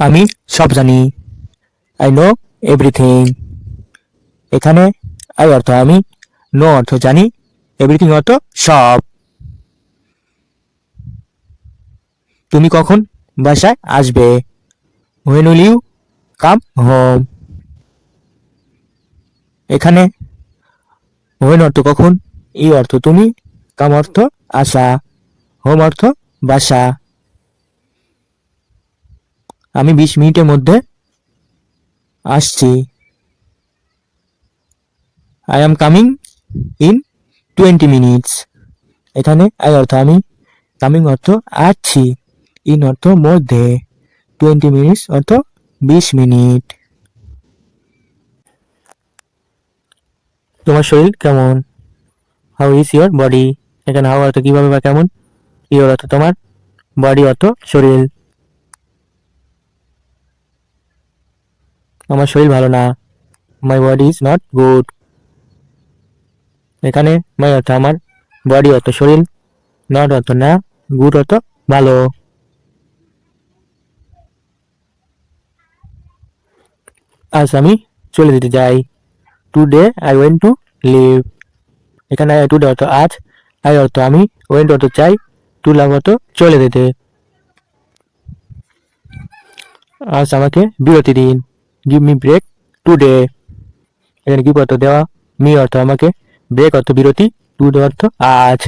আমি সব জানি। আই নো এভরিথিং এখানে আই অর্থ আমি নো অর্থ জানি এভরিথিং অর্থ সব। তুমি কখন বাসায় আসবে? When will you come home এখানে হোয়েন অর্থ কখন ই অর্থ তুমি, কাম অর্থ আসা হোম অর্থ বাসা। আমি বিশ মিনিটের মধ্যে আসছি। I am coming in twenty minutes এখানে আই অর্থ আমি কামিং অর্থ আসছি। ইন অর্থ মধ্যে। টোয়েন্টি মিনিটস অর্থ বিশ মিনিট। তোমার শরীর কেমন? হাউ ইজ ইয়োর বডি এখানে হাউ অর্থ কীভাবে বা কেমন? ইয়োর অর্থ তোমার বডি অর্থ শরীর। আমার শরীর ভালো না। My body is not good এখানে মাই অর্থ আমার বডি অর্থ শরীর নট অর্থ না গুড অর্থ ভালো। আজ আমি চলে যেতে যাই। Today I want to leave এখানে টুডে অর্থ আজ আই অর্থ আমি ওয়েন্ট অর্থ চাই টু লাভ অর্থ চলে যেতে। আজ আমাকে বিরতি দিন। গিভ মি ব্রেক টুডে এখানে গিভ অর্থ দেওয়া মি অর্থ আমাকে ব্রেক অর্থ বিরতি টুডে অর্থ আজ।